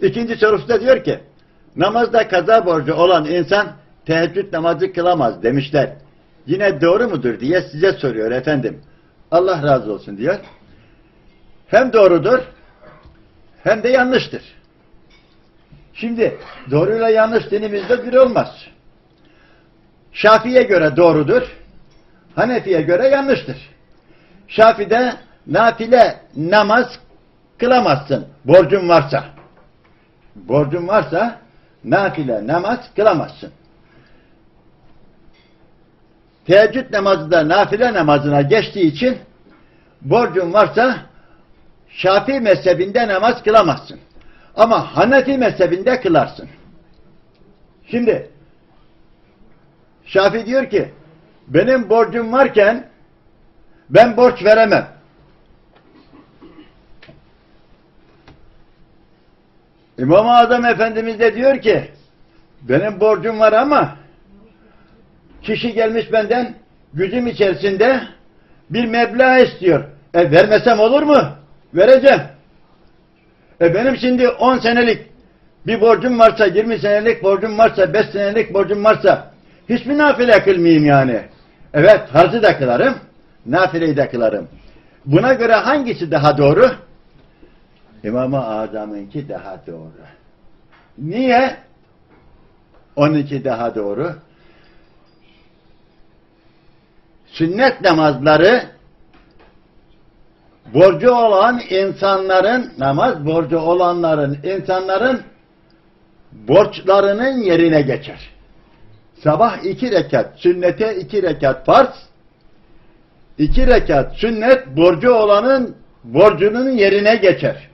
İkinci sorusu diyor ki namazda kaza borcu olan insan teheccüd namazı kılamaz demişler. Yine doğru mudur diye size soruyor efendim. Allah razı olsun diyor. Hem doğrudur hem de yanlıştır. Şimdi doğruyla yanlış dinimizde bir olmaz. Şafi'ye göre doğrudur. Hanefi'ye göre yanlıştır. Şafi'de nafile namaz kılamazsın borcun varsa. Borcun varsa nafile namaz kılamazsın. Teheccüd namazı da nafile namazına geçtiği için borcun varsa Şafii mezhebinde namaz kılamazsın. Ama Hanefi mezhebinde kılarsın. Şimdi Şafii diyor ki benim borcum varken ben borç veremem. İmam-ı Azam Efendimiz de diyor ki benim borcum var ama kişi gelmiş benden gücüm içerisinde bir meblağ istiyor. E vermesem olur mu? Vereceğim. E benim şimdi 10 senelik bir borcum varsa, 20 senelik borcum varsa, 5 senelik borcum varsa hiç mi nafile kılmayayım yani? Evet, farzı da kılarım, nafileyi de kılarım. Buna göre hangisi daha doğru? İmam-ı Azam'ınki daha doğru. Niye? Onunki daha doğru. Sünnet namazları borcu olan insanların, namaz borcu olanların, insanların borçlarının yerine geçer. Sabah iki rekat, sünnete iki rekat farz, iki rekat sünnet borcu olanın borcunun yerine geçer.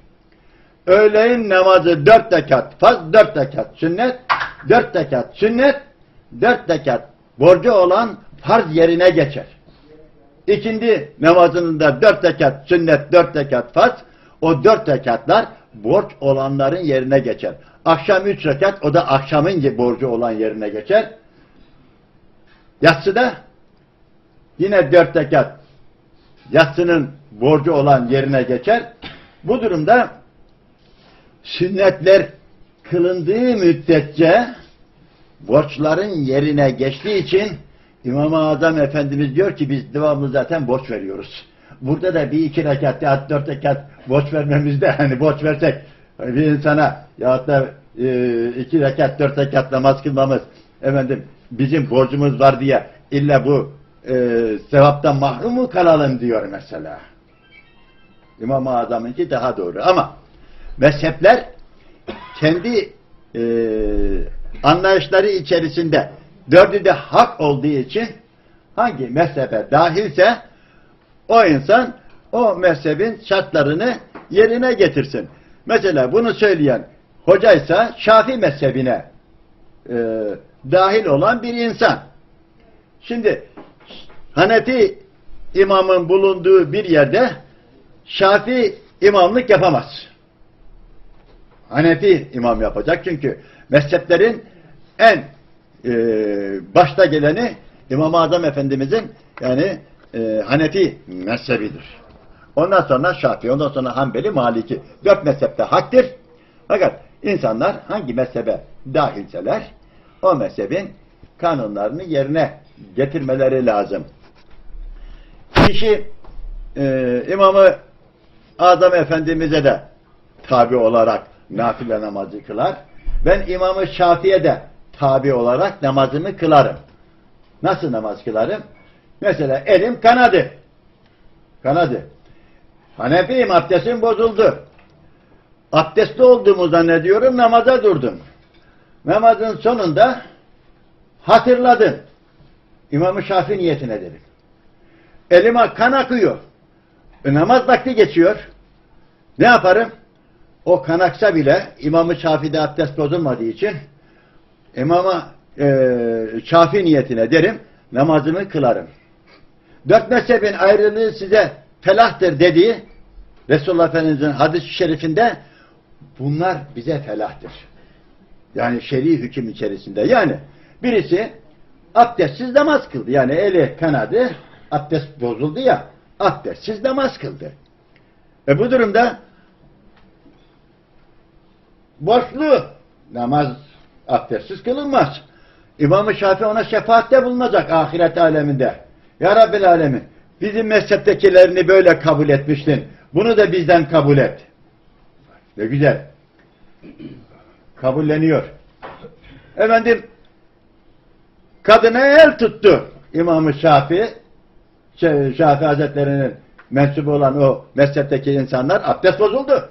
Öğleyin namazı dört rekat farz, dört rekat sünnet, dört rekat sünnet, dört rekat borcu olan farz yerine geçer. İkindi namazının da dört rekat sünnet, dört rekat farz, o dört rekatlar borç olanların yerine geçer. Akşam üç rekat, o da akşamın borcu olan yerine geçer. Yatsıda yine dört rekat yatsının borcu olan yerine geçer. Bu durumda sünnetler kılındığı müddetçe borçların yerine geçtiği için İmam-ı Azam Efendimiz diyor ki biz devamlı zaten borç veriyoruz. Burada da bir iki rekat ya dört rekat borç vermemizde hani borç versek bir insana ya da e, iki rekat dört rekat namaz kılmamız efendim bizim borcumuz var diye illa bu e, sevaptan mahrum mu kalalım diyor mesela. İmam-ı Azam'ınki daha doğru ama mezhepler kendi e, anlayışları içerisinde dördü de hak olduğu için hangi mezhebe dahilse o insan o mezhebin şartlarını yerine getirsin. Mesela bunu söyleyen hocaysa Şafi mezhebine e, dahil olan bir insan. Şimdi Hanefi imamın bulunduğu bir yerde Şafi imamlık yapamaz. Hanefi imam yapacak çünkü mezheplerin en e, başta geleni İmam-ı Azam Efendimizin yani e, Hanefi mezhebidir. Ondan sonra Şafii, ondan sonra Hanbeli, Maliki. Dört mezhepte haktır. Fakat insanlar hangi mezhebe dahilseler o mezhebin kanunlarını yerine getirmeleri lazım. Kişi e, İmam-ı Azam Efendimiz'e de tabi olarak nafile namazı kılar. Ben İmam-ı Şafii'ye de tabi olarak namazımı kılarım. Nasıl namaz kılarım? Mesela elim kanadı. Kanadı. Hanefiyim abdestim bozuldu. Abdestli olduğumu zannediyorum namaza durdum. Namazın sonunda hatırladım. İmam-ı Şafii niyetine dedim. Elime kan akıyor. E, namaz vakti geçiyor. Ne yaparım? O kan aksa bile İmam-ı Şafii'de abdest bozulmadığı için İmama e, Şafii niyetine derim, namazımı kılarım. Dört mezhebin ayrılığı size felahtır dediği Resulullah Efendimiz'in hadis-i şerifinde bunlar bize felahtır. Yani şer'i hüküm içerisinde. Yani birisi abdestsiz namaz kıldı. Yani eli kanadı, abdest bozuldu ya, abdestsiz namaz kıldı. E bu durumda borçlu. Namaz abdestsiz kılınmaz. İmam-ı Şafii ona şefaatte bulunacak ahiret aleminde. Ya Rabbil Alemin bizim mezheptekilerini böyle kabul etmiştin. Bunu da bizden kabul et. Ne güzel. Kabulleniyor. Efendim kadına el tuttu İmam-ı Şafii. Şafii Hazretleri'nin mensubu olan o mezhepteki insanlar abdest bozuldu.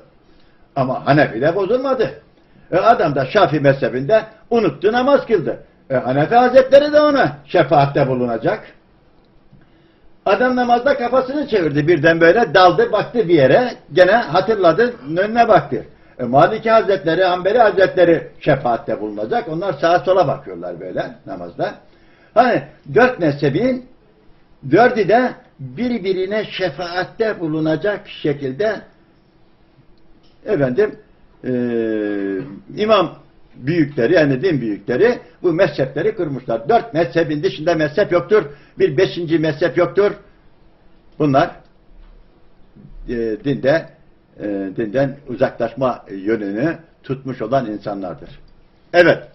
Ama Hanefi'de bozulmadı. E adam da Şafii mezhebinde unuttu namaz kıldı. E Hanefi Hazretleri de ona şefaatte bulunacak. Adam namazda kafasını çevirdi birden böyle daldı baktı bir yere gene hatırladı önüne baktı. E, Maliki Hazretleri, Hanbeli Hazretleri şefaatte bulunacak. Onlar sağa sola bakıyorlar böyle namazda. Hani dört mezhebin dördü de birbirine şefaatte bulunacak şekilde efendim eee, imam büyükleri yani din büyükleri bu mezhepleri kırmışlar. Dört mezhebin dışında mezhep yoktur. Bir beşinci mezhep yoktur. Bunlar e, dinde e, dinden uzaklaşma yönünü tutmuş olan insanlardır. Evet.